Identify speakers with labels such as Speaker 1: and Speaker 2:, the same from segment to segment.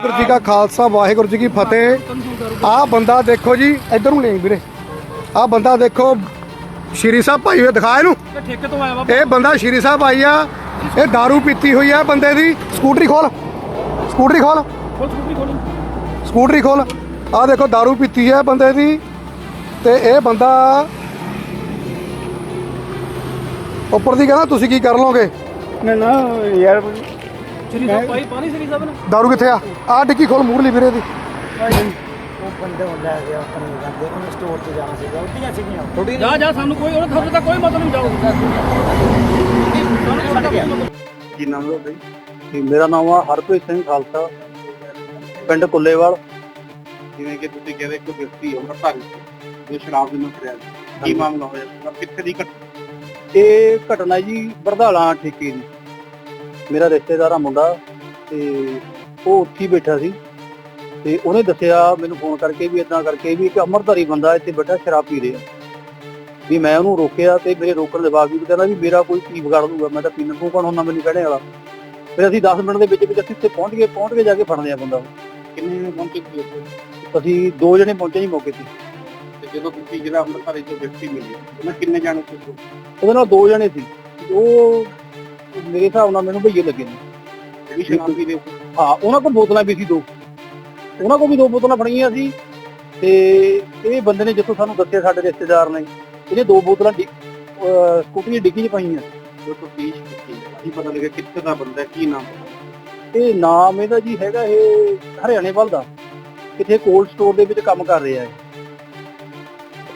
Speaker 1: ਵਾਹਿਗੁਰੂ ਜੀ ਕਾ ਖਾਲਸਾ ਵਾਹਿਗੁਰੂ ਜੀ ਕੀ ਫਤਿਹ ਆਹ ਬੰਦਾ ਦੇਖੋ ਜੀ ਇੱਧਰ ਨੂੰ ਨਹੀਂ ਵੀਰੇ ਆਹ ਬੰਦਾ ਦੇਖੋ ਸ਼੍ਰੀ ਸਾਹਿਬ ਭਾਈ ਹੋਏ ਦਿਖਾ ਇਹਨੂੰ
Speaker 2: ਠੇਕੇ ਤੋਂ ਆਇਆ ਵਾ
Speaker 1: ਇਹ ਬੰਦਾ ਸ਼੍ਰੀ ਸਾਹਿਬ ਆਈ ਆ ਇਹ दारू ਪੀਤੀ ਹੋਈ ਆ ਬੰਦੇ ਦੀ ਸਕੂਟਰੀ ਖੋਲ ਸਕੂਟਰੀ ਖੋਲ
Speaker 2: ਖੋਲ ਸਕੂਟਰੀ ਖੋਲ
Speaker 1: ਸਕੂਟਰੀ ਖੋਲ ਆਹ ਦੇਖੋ दारू ਪੀਤੀ ਹੈ ਬੰਦੇ ਦੀ ਤੇ ਇਹ ਬੰਦਾ ਉੱਪਰ ਦੀ ਕਹਿੰਦਾ ਤੁਸੀਂ ਕੀ ਕਰ ਲਓਗੇ
Speaker 3: ਨਾ ਨਾ ਯਾਰ
Speaker 2: ਸ਼੍ਰੀ ਸਾਹਿਬ ਪਾਈ ਪਾਣੀ ਸ਼੍ਰੀ ਸਾਹਿਬ ਨੇ।
Speaker 1: दारू ਕਿੱਥੇ ਆ? ਆਹ ਡਿੱਗੀ ਖੋਲ ਮੂਹਰਲੀ ਵੀਰੇ ਦੀ।
Speaker 3: ਉਹ ਬੰਦੇ ਨੂੰ ਲੈ ਗਿਆ ਆਪਣੇ ਜਾਂਦੇ ਉਹਨੂੰ ਸਟੋਰ ਤੇ ਜਾਣਾ ਸੀਗਾ ਉੱਡੀਆਂ ਸੀਗੀਆਂ। ਥੋੜੀ
Speaker 2: ਜਾ ਜਾ ਸਾਨੂੰ ਕੋਈ ਉਹਦਾ ਤੁਹਾਨੂੰ ਤਾਂ ਕੋਈ ਮਤਲਬ ਨਹੀਂ ਜਾਓ।
Speaker 4: ਕੀ ਨਾਮ ਹੈ ਤੁਹਾਡਾ ਜੀ? ਮੇਰਾ ਨਾਮ ਆ ਹਰਪ੍ਰੀਤ ਸਿੰਘ ਖਾਲਸਾ ਪਿੰਡ ਕੁੱਲੇਵਾਲ।
Speaker 5: ਜਿਵੇਂ ਕਿ ਤੁਸੀਂ ਕਹਿੰਦੇ ਇੱਕ ਵਿਅਕਤੀ ਉਹਨਾਂ ਭਾਰੀ ਜੋ ਸ਼ਰਾਬ ਦੇ ਨਾਲ ਗਿਆ। ਕੀ ਮਾਮਲਾ ਹੋਇਆ? ਕਿੱਥੇ ਦੀ ਘਟਨਾ
Speaker 4: ਇਹ ਘਟਨਾ ਜੀ ਬਰਧਾਲਾ ਠੇਕੇ ਦੀ। ਮੇਰਾ ਰਿਸ਼ਤੇਦਾਰ ਆ ਮੁੰਡਾ ਤੇ ਉਹ ਉੱਥੇ ਹੀ ਬੈਠਾ ਸੀ ਤੇ ਉਹਨੇ ਦੱਸਿਆ ਮੈਨੂੰ ਫੋਨ ਕਰਕੇ ਵੀ ਇਦਾਂ ਕਰਕੇ ਵੀ ਇੱਕ ਅਮਰਧਾਰੀ ਬੰਦਾ ਇੱਥੇ ਬੈਠਾ ਸ਼ਰਾਬ ਪੀ ਰਿਹਾ। ਵੀ ਮੈਂ ਉਹਨੂੰ ਰੋਕਿਆ ਤੇ ਮੇਰੇ ਰੋਕਣ ਦੇ ਬਾਵਜੂਦ ਕਹਿੰਦਾ ਵੀ ਮੇਰਾ ਕੋਈ ਕੀ ਵਿਗਾੜ ਦੂਗਾ ਮੈਂ ਤਾਂ ਪੀਣ ਨੂੰ ਕੌਣ ਹੁੰਦਾ ਮੈਨੂੰ ਕਹਿਣੇ ਵਾਲਾ? ਫਿਰ ਅਸੀਂ 10 ਮਿੰਟ ਦੇ ਵਿੱਚ ਵਿੱਚ ਅਸੀਂ ਇੱਥੇ ਪਹੁੰਚ ਗਏ, ਪਹੁੰਚ ਕੇ ਜਾ ਕੇ ਫੜ ਲਿਆ ਬੰਦਾ
Speaker 5: ਕਿੰਨੇ ਪਹੁੰਚੇ ਸੀ
Speaker 4: ਅਸੀਂ ਦੋ ਜਣੇ ਪਹੁੰਚੇ ਜੀ ਮੌਕੇ ਤੇ।
Speaker 5: ਤੇ ਜਦੋਂ ਤੁਸੀਂ ਜਿਹੜਾ ਅੰਮ੍ਰਿਤਸਰ ਤੋਂ ਵਿਅਕਤੀ ਮਿਲੇ ਉਹਨਾਂ ਕਿੰਨੇ ਜਾਣੇ ਸੀ?
Speaker 4: ਉਹਦੇ ਨਾਲ ਦੋ ਜਣੇ ਸੀ। ਉਹ ਮੇਰੇ ਹਿਸਾਬ ਨਾਲ ਮੈਨੂੰ ਭਈਏ ਲੱਗੇ ਨੇ।
Speaker 5: ਜਿਹੜੀ ਸ਼ਰਾਬ ਪੀ ਰਹੇ ਸੀ
Speaker 4: ਹਾਂ ਉਹਨਾਂ ਕੋਲ ਬੋਤਲਾਂ ਵੀ ਸੀ ਦੋ। ਉਹਨਾਂ ਕੋਲ ਵੀ ਦੋ ਬੋਤਲਾਂ ਫੜੀਆਂ ਸੀ ਤੇ ਇਹ ਬੰਦੇ ਨੇ ਜਿੱਥੋਂ ਸਾਨੂੰ ਦੱਸਿਆ ਸਾਡੇ ਰਿਸ਼ਤੇਦਾਰ ਨੇ ਇਹਨੇ ਦੋ ਬੋਤਲਾਂ ਸਕੂਟਰੀ ਦੀ ਡਿੱਗੀ 'ਚ ਪਾਈਆਂ।
Speaker 5: ਜੋ ਤਫਤੀਸ਼ ਕੀਤੀ ਕੀ ਪਤਾ ਲੱਗਿਆ ਕਿੱਥੇ ਦਾ ਬੰਦਾ ਕੀ ਨਾਮ
Speaker 4: ਇਹ ਨਾਮ ਇਹਦਾ ਜੀ ਹੈਗਾ ਇਹ ਹਰਿਆਣੇ ਵੱਲ ਦਾ। ਕਿਥੇ ਕੋਲਡ ਸਟੋਰ ਦੇ ਵਿੱਚ ਕੰਮ ਕਰ ਰਿਹਾ ਹੈ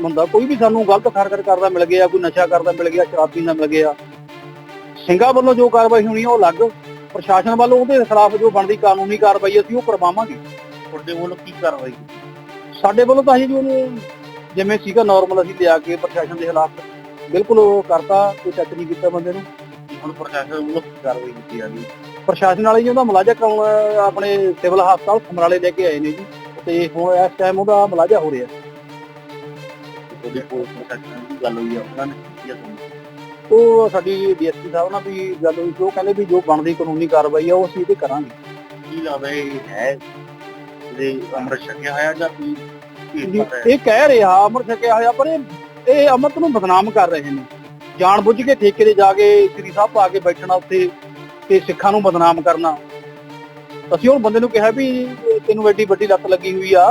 Speaker 4: ਬੰਦਾ ਕੋਈ ਵੀ ਸਾਨੂੰ ਗਲਤ ਹਰਕਤ ਕਰਦਾ ਮਿਲ ਗਿਆ ਕੋਈ ਨਸ਼ਾ ਕਰਦਾ ਮਿਲ ਗਿਆ ਸ਼ਰਾਬ ਪੀਂਦਾ ਮਿਲ ਗਿਆ। ਸਿੰਘਾਂ ਵੱਲੋਂ ਜੋ ਕਾਰਵਾਈ ਹੋਣੀ ਹੈ ਉਹ ਅਲੱਗ ਪ੍ਰਸ਼ਾਸਨ ਵੱਲੋਂ ਉਹਦੇ ਖਿਲਾਫ ਜੋ ਬਣਦੀ ਕਾਨੂੰਨੀ ਕਾਰਵਾਈ ਅਸੀਂ ਉਹ ਕਰਵਾਵਾਂਗੇ।
Speaker 5: ਤੁਹਾਡੇ ਵੱਲੋਂ ਕੀ ਕਾਰਵਾਈ?
Speaker 4: ਸਾਡੇ ਵੱਲੋਂ ਤਾਂ ਅਸੀਂ ਜੀ ਜਿਵੇਂ ਸੀਗਾ ਨਾਰਮਲ ਅਸੀਂ ਲਿਆ ਕੇ ਪ੍ਰਸ਼ਾਸਨ ਦੇ ਖਿਲਾਫ ਬਿਲਕੁਲ ਉਹ ਕਰਤਾ ਕੋਈ ਟੱਚ ਨਹੀਂ ਕੀਤਾ ਬੰਦੇ ਨੂੰ।
Speaker 5: ਹੁਣ ਪ੍ਰਸ਼ਾਸਨ ਵੱਲੋਂ ਕੀ ਕਾਰਵਾਈ ਕੀਤੀ ਜਾ? ਰਹੀ ਹੈ
Speaker 4: ਪ੍ਰਸ਼ਾਸਨ ਵਾਲੇ ਜੀ ਉਹਦਾ ਮੁਲਾਜ਼ਾ ਕਰਾਉਣ ਆਪਣੇ ਸਿਵਲ ਹਸਪਤਾਲ ਸਮਰਾਲੇ ਲੈ ਕੇ ਆਏ ਨੇ ਜੀ। ਤੇ ਹੁਣ ਇਸ ਟਾਈਮ ਉਹਦਾ ਮੁਲਾਜ਼ਾ ਹੋ ਰਿਹਾ।
Speaker 5: ਉਹਦੀ ਪੁਲਿਸ ਪ੍ਰਸ਼ਾਸਨ ਦੀ ਗੱਲ ਹੋਈ ਆ ਉਹਨਾਂ ਨੇ ਕੀ ਤੁਹਾਨੂੰ?
Speaker 4: ਉਹ ਸਾਡੀ ਡੀਐਸਪੀ ਸਾਹਿਬ ਨਾਲ ਵੀ ਗੱਲ ਹੋਈ ਸੀ ਉਹ ਕਹਿੰਦੇ ਵੀ ਜੋ ਬਣਦੀ ਕਾਨੂੰਨੀ ਕਾਰਵਾਈ ਆ ਉਹ ਅਸੀਂ ਤੇ ਕਰਾਂਗੇ।
Speaker 5: ਕੀ ਲੱਗਦਾ ਇਹ ਹੈ? ਜਿਹੜੇ ਅੰਮ੍ਰਿਤ ਛਕਿਆ ਹੋਇਆ ਜਾਂ ਕੀ ਭੀੜ ਕਰ ਰਿਹਾ
Speaker 4: ਇਹ ਕਹਿ ਰਿਹਾ ਅਮਰ ਛਕਿਆ ਹੋਇਆ ਪਰ ਇਹ ਇਹ ਅਮਰਤ ਨੂੰ ਬਦਨਾਮ ਕਰ ਰਹੇ ਨੇ। ਜਾਣ ਬੁੱਝ ਕੇ ਠੇਕੇ ਤੇ ਜਾ ਕੇ ਸ੍ਰੀ ਸਾਹਿਬ ਪਾ ਕੇ ਬੈਠਣਾ ਉੱਥੇ ਤੇ ਸਿੱਖਾਂ ਨੂੰ ਬਦਨਾਮ ਕਰਨਾ। ਅਸੀਂ ਉਹ ਬੰਦੇ ਨੂੰ ਕਿਹਾ ਵੀ ਤੈਨੂੰ ਐਡੀ ਵੱਡੀ ਲੱਤ ਲੱਗੀ ਹੋਈ ਆ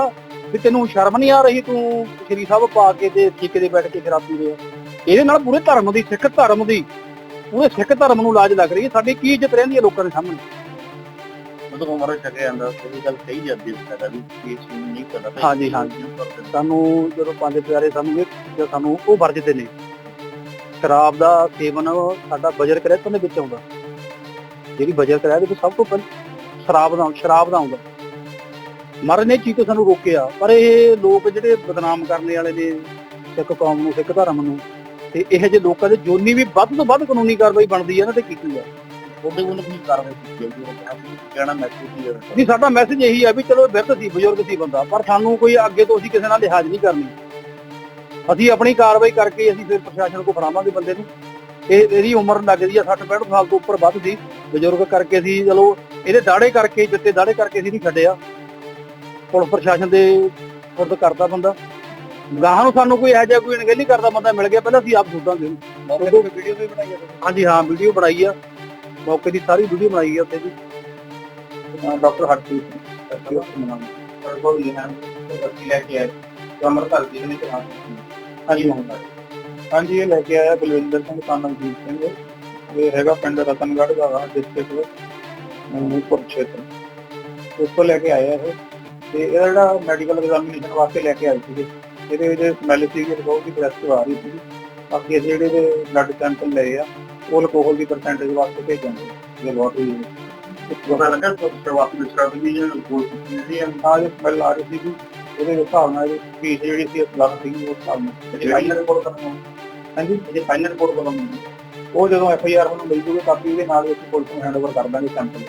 Speaker 4: ਵੀ ਤੈਨੂੰ ਸ਼ਰਮ ਨਹੀਂ ਆ ਰਹੀ ਤੂੰ ਸ੍ਰੀ ਸਾਹਿਬ ਪਾ ਕੇ ਤੇ ਠੇਕੇ ਤੇ ਬੈਠ ਕੇ ਸ਼ਰਾਬ ਪੀ ਰਿਹਾ ਇਹਦੇ ਨਾਲ ਪੂਰੇ ਧਰਮ ਦੀ ਸਿੱਖ ਧਰਮ ਦੀ ਪੂਰੇ ਸਿੱਖ ਧਰਮ ਨੂੰ ਲਾਜ ਲੱਗ ਰਹੀ ਹੈ। ਸਾਡੀ ਕੀ ਇੱਜ਼ਤ ਰਹਿੰਦੀ ਹੈ ਲੋਕਾਂ ਦੇ ਸਾਹਮਣੇ?
Speaker 5: ਮਤਲਬ ਉਮਰ ਛਕਿਆ ਜਾਂਦਾ ਇਹ ਗੱਲ ਕਹੀ ਜਾਂਦੀ ਹੈ ਸਾਡਾ ਵੀ ਇਹ ਚੀਜ਼ ਨਹੀਂ ਕਰਦਾ
Speaker 4: ਹਾਂਜੀ, ਹਾਂਜੀ। ਸਾਨੂੰ ਜਦੋਂ ਪੰਜ ਪਿਆਰੇ ਇਹ ਚੀਜ਼ਾਂ ਸਾਨੂੰ ਉਹ ਵਰਜਦੇ ਨੇ। ਸ਼ਰਾਬ ਦਾ ਸੇਵਨ ਸਾਡਾ ਬਜਰ ਕਰਿਆ ਦੇ ਵਿੱਚ ਆਉਂਦਾ। ਜਿਹੜੀ ਬਜਰ ਕਰਿਆ ਦੇ ਵਿੱਚ ਸਭ ਤੋਂ ਪਹਿਲਾਂ ਸ਼ਰਾਬ ਦਾ ਸ਼ਰਾਬ ਦਾ ਆਉਂਦਾ। ਮਰਨ ਨੇ ਚੀਜ਼ ਤੋਂ ਸਾਨੂੰ ਰੋਕਿਆ। ਪਰ ਇਹ ਲੋਕ ਜਿਹੜੇ ਬਦਨਾਮ ਕਰਨੇ ਵਾਲੇ ਨੇ ਸਿੱਖ ਕੌਮ ਨੂੰ ਸਿੱਖ ਧਰਮ ਨੂੰ ਤੇ ਇਹੋ ਜਿਹੇ ਲੋਕਾਂ ਦੇ ਜੋਨੀ ਵੀ ਵੱਧ ਤੋਂ ਵੱਧ ਕਾਨੂੰਨੀ ਕਾਰਵਾਈ ਬਣਦੀ ਹੈ ਨਾ ਤੇ ਕੀਤੀ ਹੈ
Speaker 5: ਉਹਦੇ ਵੱਲੋਂ ਕੀ ਕਾਰਵਾਈ ਕੀਤੀ ਹੈ ਵੀ ਕਹਿਣਾ ਮੈਸੇਜ ਕੀ ਦੇਣਾ
Speaker 4: ਜੀ ਸਾਡਾ ਮੈਸੇਜ ਇਹੀ ਹੈ ਵੀ ਚਲੋ ਬਿਰਧ ਸੀ ਬਜ਼ੁਰਗ ਸੀ ਬੰਦਾ ਪਰ ਸਾਨੂੰ ਕੋਈ ਅੱਗੇ ਤੋਂ ਅਸੀਂ ਕਿਸੇ ਨਾਲ ਲਿਹਾਜ਼ ਨਹੀਂ ਕਰਨੀ। ਅਸੀਂ ਆਪਣੀ ਕਾਰਵਾਈ ਕਰਕੇ ਅਸੀਂ ਫਿਰ ਪ੍ਰਸ਼ਾਸਨ ਕੋ ਫੜਾਵਾਂਗੇ ਬੰਦੇ ਨੂੰ। ਇਹ ਇਹਦੀ ਉਮਰ ਲੱਗਦੀ ਆ 60 65 ਸਾਲ ਤੋਂ ਉੱਪਰ ਵੱਧ ਸੀ। ਬਜ਼ੁਰਗ ਕਰਕੇ ਅਸੀਂ ਚਲੋ ਇਹਦੇ ਦਾੜੇ ਕਰਕੇ ਜਿੱਤੇ ਦਾੜੇ ਕਰਕੇ ਅਸੀਂ ਨਹੀਂ ਛੱਡਿਆ। ਪੁਲਿਸ ਪ੍ਰਸ਼ਾਸਨ ਦੇ ਫੁਰਦ ਕਰਦਾ ਬੰਦਾ। ਗਾਹਾਂ ਨੂੰ ਸਾਨੂੰ ਕੋਈ ਇਹੋ ਜਿਹਾ ਕੋਈ ਅਣਗਹਿਲੀ ਕਰਦਾ ਬੰਦਾ ਮਿਲ ਗਿਆ ਪਹਿਲਾਂ ਅਸੀਂ ਆਪ ਉਹਨੂੰ
Speaker 5: ਮੌਕੇ ਤੇ ਵੀਡੀਓ ਵੀ ਬਣਾਈ ਹੈ
Speaker 4: ਹਾਂਜੀ ਹਾਂ ਵੀਡੀਓ ਬਣਾਈ ਆ। ਮੌਕੇ ਦੀ ਸਾਰੀ ਵੀਡੀਓ ਬਣਾਈ ਆ ਉੱਤੇ ਜੀ
Speaker 5: ਡਾਕਟਰ ਹਰਪ੍ਰੀਤ ਸਿੰਘ ਮਨਾਮ ਹਨ ਲੈ ਕੇ ਆਏ। ਅਮਰਤਾਲ ਜੀ ਨੇ ਕਿਹਾ। ਹਾਂਜੀ। ਹੁੰਦਾ
Speaker 6: ਹਾਂਜੀ ਇਹ ਲੈ ਕੇ ਆਇਆ ਬਲਵਿੰਦਰ ਸਿੰਘ ਤਾਨਵਜੀਤ ਸਿੰਘ। ਇਹ ਹੈਗਾ ਪਿੰਡ ਰਤਨਗੜ੍ਹ ਦਾ ਡਿਸਟ੍ਰਿਕਟ ਮਨੂਪੁਰ ਖੇਤਰ। ਉਸ ਤੋਂ ਲੈ ਕੇ ਆਇਆ ਇਹ। ਤੇ ਇਹਦਾ ਜਿਹੜਾ ਮੈਡੀਕਲ ਐਗਜ਼ਾਮੀਨੇਸ਼ਨ ਵਾਸਤੇ ਲੈ ਕੇ ਆਏ ਸੀਗੇ ਇਹਦੇ ਵਿੱਚ ਸਮੈਲ ਸੀਗੀ ਬਹੁਤ ਦੀ ਪ੍ਰੈਸ ਆ ਰਹੀ ਸੀ ਬਾਕੀ ਅਸੀਂ ਜਿਹੜੇ ਦੇ ਬਲੱਡ ਸੈਂਪਲ ਲਏ ਆ ਉਹ ਅਲਕੋਹਲ ਦੀ ਪਰਸੈਂਟੇਜ ਵਾਸਤੇ ਭੇਜਾਂਗੇ ਜੇ ਬਹੁਤ ਹੋਈ
Speaker 5: ਪਤਾ ਲੱਗਾ ਸ਼ੁਰੂਆਤ ਵਿੱਚ ਸ਼ਰਾਬ ਦੀ ਜਿਹੜੀ ਕੀਤੀ ਸੀ
Speaker 6: ਆ ਜੋ ਸਮੈਲ ਆ ਰਹੀ ਸੀ ਉਹਦੇ ਹਿਸਾਬ ਨਾਲ ਫੀਸ ਜਿਹੜੀ ਸੀ ਲੱਖ ਸੀ ਉਸ ਹਿਸਾਬ ਨਾਲ
Speaker 5: ਫਾਈਨਲ ਰਿਪੋਰਟ ਕਦੋਂ
Speaker 6: ਹਾਂਜੀ?
Speaker 5: ਜੇ ਫਾਈਨਲ ਰਿਪੋਰਟ ਮਿਲਦੀ
Speaker 6: ਉਹ ਜਦੋਂ ਐਫ ਆਈ ਆਰ ਨੂੰ ਮਿਲ ਜੂਗੀ ਕਾਪੀ ਉਹਦੇ ਨਾਲ ਹੀ ਅਸੀਂ ਪੁਲਿਸ ਨੂੰ ਹੈਂਡਓਵਰ ਕਰ ਦਾਂਗੇ ਸੈਂਪਲ